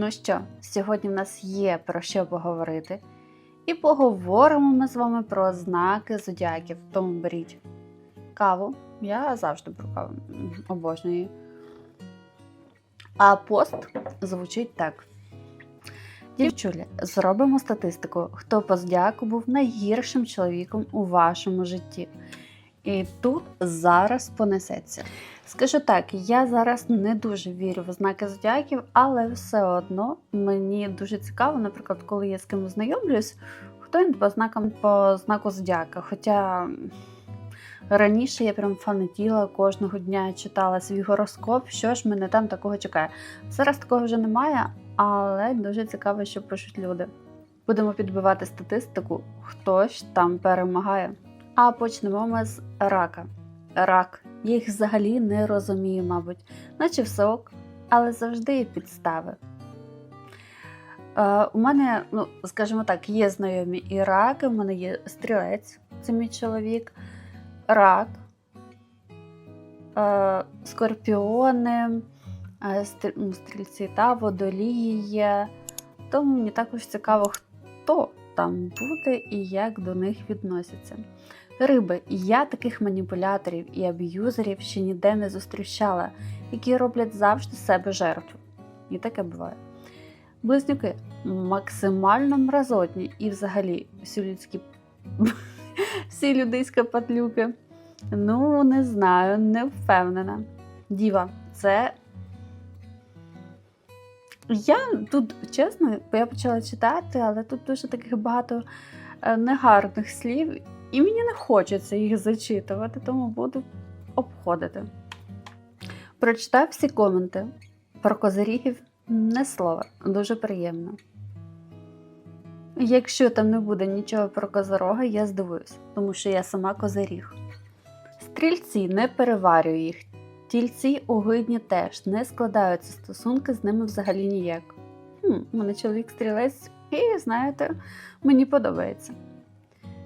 Ну що, сьогодні в нас є про що поговорити. І поговоримо ми з вами про знаки зодіаків. Тому беріть каву. Я завжди беру каву. Обожнюю. А пост звучить так. Дівчулі, зробимо статистику, хто по зодіаку був найгіршим чоловіком у вашому житті. І тут зараз понесеться. Скажу так, я зараз не дуже вірю в знаки зодіаків, але все одно мені дуже цікаво, наприклад, коли я з кимось знайомлюсь, хто він по знакам по знаку зодіака. Хоча раніше я прям фанатіла кожного дня, читала свій гороскоп, що ж мене там такого чекає. Зараз такого вже немає, але дуже цікаво, що пишуть люди. Будемо підбивати статистику, хто ж там перемагає. А почнемо ми з рака. Рак. Я їх взагалі не розумію, мабуть, наче все ок, але завжди є підстави. Е, у мене, ну, скажімо так, є знайомі і раки, у мене є стрілець, це мій чоловік, рак, е, скорпіони, е, ну, стрільці та водолії. Тому мені також цікаво, хто там буде і як до них відносяться. Риби, я таких маніпуляторів і аб'юзерів ще ніде не зустрічала, які роблять завжди себе жертву. І таке буває. Близнюки максимально мразотні і взагалі всі людські всі людиська патлюки. Ну, не знаю, не впевнена. Діва, це. Я тут, чесно, я почала читати, але тут дуже таких багато е, негарних слів, і мені не хочеться їх зачитувати, тому буду обходити. Прочитав всі коменти. Про козирігів не слова, дуже приємно. Якщо там не буде нічого про козорога, я здивуюсь, тому що я сама козиріг. Стрільці не переварюю їх. Тільці огидні теж не складаються стосунки з ними взагалі ніяк. Хм, у мене чоловік стрілець, і знаєте, мені подобається.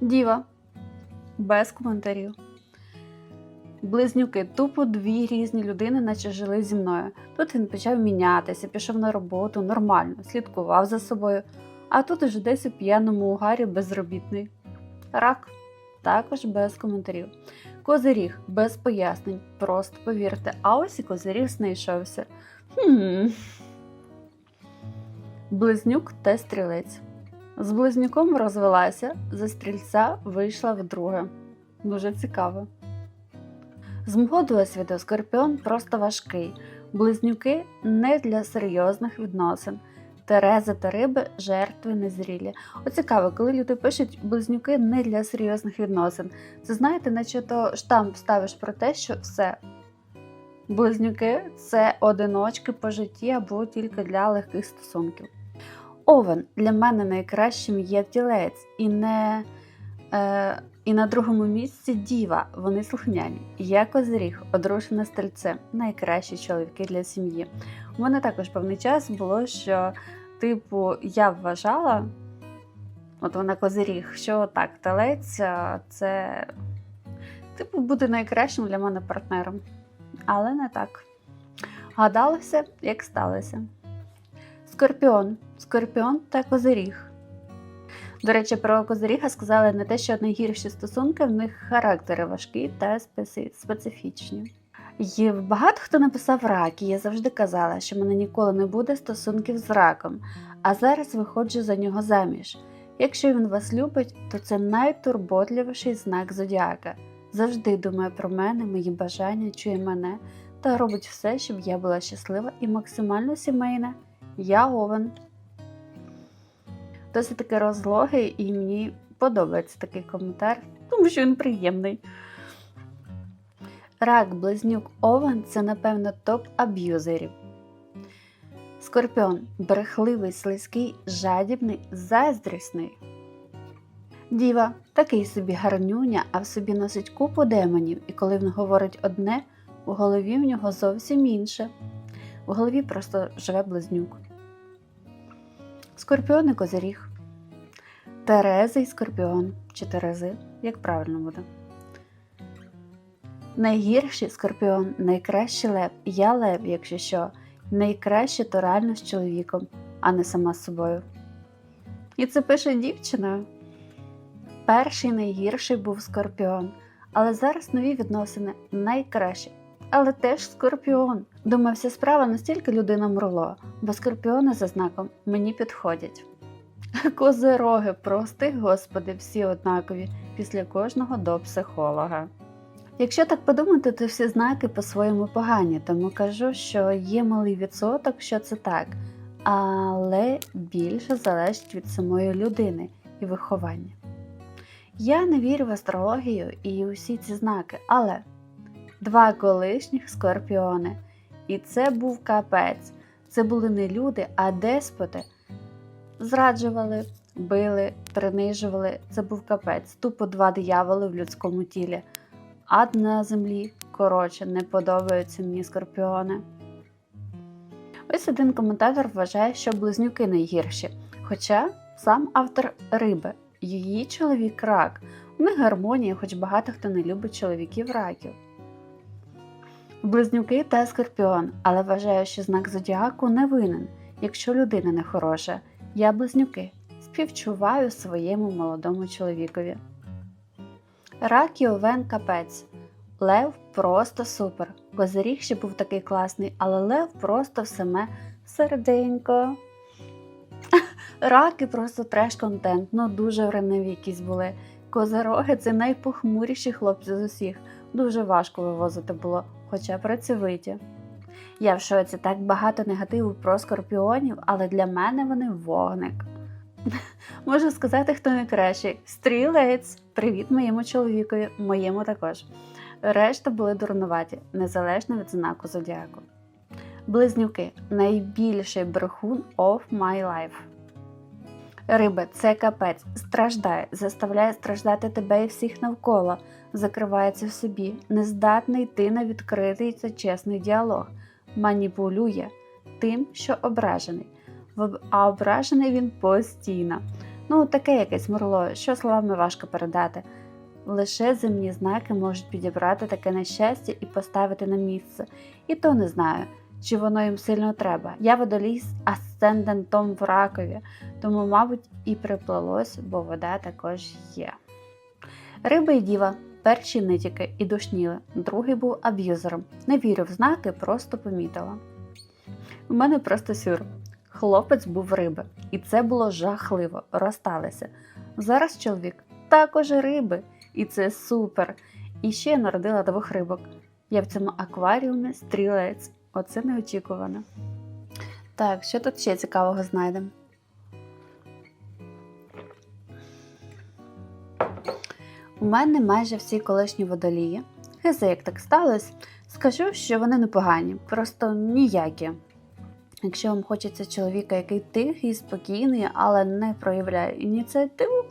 Діва без коментарів. Близнюки тупо дві різні людини, наче жили зі мною. Тут він почав мінятися, пішов на роботу нормально, слідкував за собою, а тут уже десь у п'яному угарі безробітний. Рак також без коментарів. Козиріг без пояснень, просто повірте, а ось і козиріг знайшовся. Хм. Близнюк та стрілець. З близнюком розвелася, за стрільця вийшла вдруге. Дуже цікаво. З мого досвіду скорпіон просто важкий. Близнюки не для серйозних відносин. Терези та риби жертви незрілі. От цікаво, коли люди пишуть близнюки не для серйозних відносин. Це знаєте, наче то штамп ставиш про те, що все. Близнюки це одиночки по житті або тільки для легких стосунків. Овен для мене найкращим є тілець, і не е, і на другому місці діва. Вони слухняні. Я козиріг, одружена стрільце, найкращі чоловіки для сім'ї. У мене також певний час було, що, типу, я вважала, от вона козиріг, що так, телець це, типу, буде найкращим для мене партнером. Але не так. Гадалося, як сталося. Скорпіон. Скорпіон та козиріг. До речі, про козиріга сказали не те, що найгірші стосунки, в них характери важкі та специфічні. І багато хто написав рак, і я завжди казала, що мене ніколи не буде стосунків з раком, а зараз виходжу за нього заміж. Якщо він вас любить, то це найтурботливіший знак зодіака. Завжди думає про мене, мої бажання, чує мене та робить все, щоб я була щаслива і максимально сімейна. Я Овен. Досить таки розлогий, і мені подобається такий коментар, тому що він приємний. Рак, близнюк, овен це, напевно, топ аб'юзерів. Скорпіон брехливий, слизький, жадібний, заздрісний. Діва такий собі гарнюня, а в собі носить купу демонів, і коли він говорить одне, у голові в нього зовсім інше. В голові просто живе близнюк. Скорпіон і козиріг. Терези і скорпіон. Чи Терези, як правильно буде. Найгірший скорпіон, найкращий лев. Я лев, якщо що. найкраще то реально з чоловіком, а не сама з собою. І це пише дівчиною. Перший найгірший був скорпіон, але зараз нові відносини найкращі. Але теж скорпіон. Думаю, вся справа настільки людина мрло, бо скорпіони за знаком мені підходять. Козероги, прости, господи, всі однакові після кожного до психолога. Якщо так подумати, то всі знаки по-своєму погані, тому кажу, що є малий відсоток, що це так, але більше залежить від самої людини і виховання. Я не вірю в астрологію і усі ці знаки, але два колишніх скорпіони. І це був капець. Це були не люди, а деспоти. Зраджували, били, принижували. Це був капець. Тупо два дияволи в людському тілі. Ад на землі. Коротше, не подобаються мені скорпіони. Ось один коментатор вважає, що близнюки найгірші. Хоча сам автор риби, її чоловік рак. У них гармонія, хоч багато хто не любить чоловіків раків. Близнюки та скорпіон, але вважаю, що знак зодіаку не винен, якщо людина не хороша. Я близнюки. Співчуваю своєму молодому чоловікові. Рак і овен капець. Лев просто супер. Козиріг ще був такий класний, але Лев просто в саме серденько. Раки просто треш-контент, ну дуже вреневі якісь були. Козироги це найпохмуріші хлопці з усіх. Дуже важко вивозити було, хоча працьовиті. Я в шоці так багато негативу про скорпіонів, але для мене вони вогник. Можу сказати, хто найкращий. Стрілець! Привіт моєму чоловікові, моєму також. Решта були дурнуваті, незалежно від знаку зодіаку. Близнюки найбільший брехун of my life. Риби це капець, страждає, заставляє страждати тебе і всіх навколо, закривається в собі, не здатний йти на відкритий та чесний діалог, маніпулює тим, що ображений. А ображений він постійно. Ну, таке якесь мурло, що словами важко передати. Лише земні знаки можуть підібрати таке нещастя і поставити на місце. І то не знаю, чи воно їм сильно треба. Я водолій з асцендентом в ракові, тому, мабуть, і приплелось, бо вода також є. Риба і діва перші нитіки і душніли, другий був аб'юзером. Не вірю в знаки, просто помітила. У мене просто сюр. Хлопець був риби, і це було жахливо, розсталися. Зараз чоловік також риби, і це супер. І ще я народила двох рибок. Я в цьому акваріумі стрілець. Оце неочікувано. Так, що тут ще цікавого знайдемо? У мене майже всі колишні водолії. Хизе, як так сталося, скажу, що вони непогані, просто ніякі. Якщо вам хочеться чоловіка, який тихий, спокійний, але не проявляє ініціативу,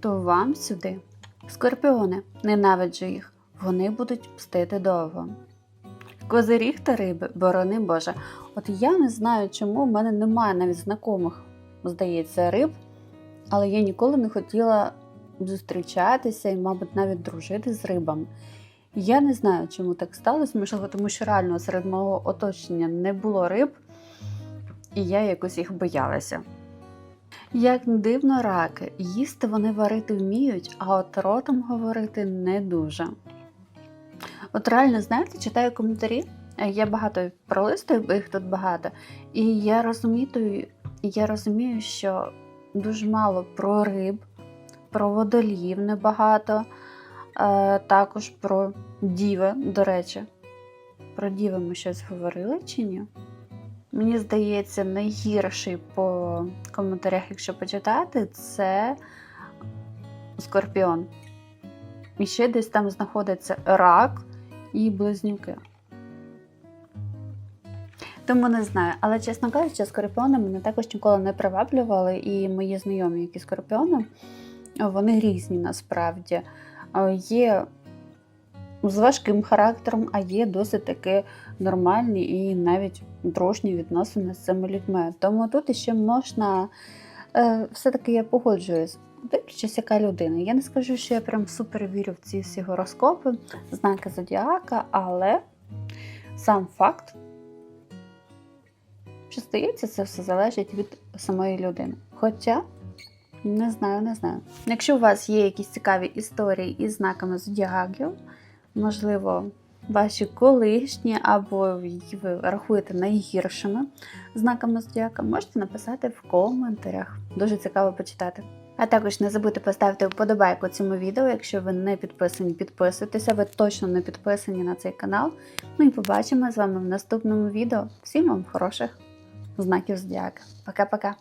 то вам сюди. Скорпіони, ненавиджу їх, вони будуть мстити довго. Козиріг та риби, борони Боже. От я не знаю, чому в мене немає навіть знайомих, здається, риб, але я ніколи не хотіла зустрічатися і, мабуть, навіть дружити з рибами. Я не знаю, чому так сталося, можливо, тому що реально серед мого оточення не було риб, і я якось їх боялася. Як дивно, раки, їсти вони варити вміють, а от ротом говорити не дуже. От реально, знаєте, читаю коментарі, е, я багато пролистую, бо їх тут багато, і я розумію, я розумію, що дуже мало про риб, про водолів небагато, е, також про діви, до речі. Про діви ми щось говорили чи ні? Мені здається, найгірший по коментарях, якщо почитати, це Скорпіон. І ще десь там знаходиться рак і близнюки. Тому не знаю. Але, чесно кажучи, скорпіони мене також ніколи не приваблювали, і мої знайомі, які скорпіони, вони різні насправді. Е, Є з важким характером, а є досить таки нормальні і навіть дружні відносини з цими людьми. Тому тут іще можна, е, все-таки я погоджуюсь, дивлячись, яка людина. Я не скажу, що я прям супер вірю в ці всі гороскопи, знаки зодіака, але сам факт що здається, це все залежить від самої людини. Хоча не знаю, не знаю. Якщо у вас є якісь цікаві історії із знаками зодіаків, можливо, ваші колишні або ви рахуєте найгіршими знаками зодіака, можете написати в коментарях. Дуже цікаво почитати. А також не забудьте поставити вподобайку цьому відео. Якщо ви не підписані, підписуйтеся, ви точно не підписані на цей канал. Ну і побачимо з вами в наступному відео. Всім вам хороших знаків зодіака. Пока-пока!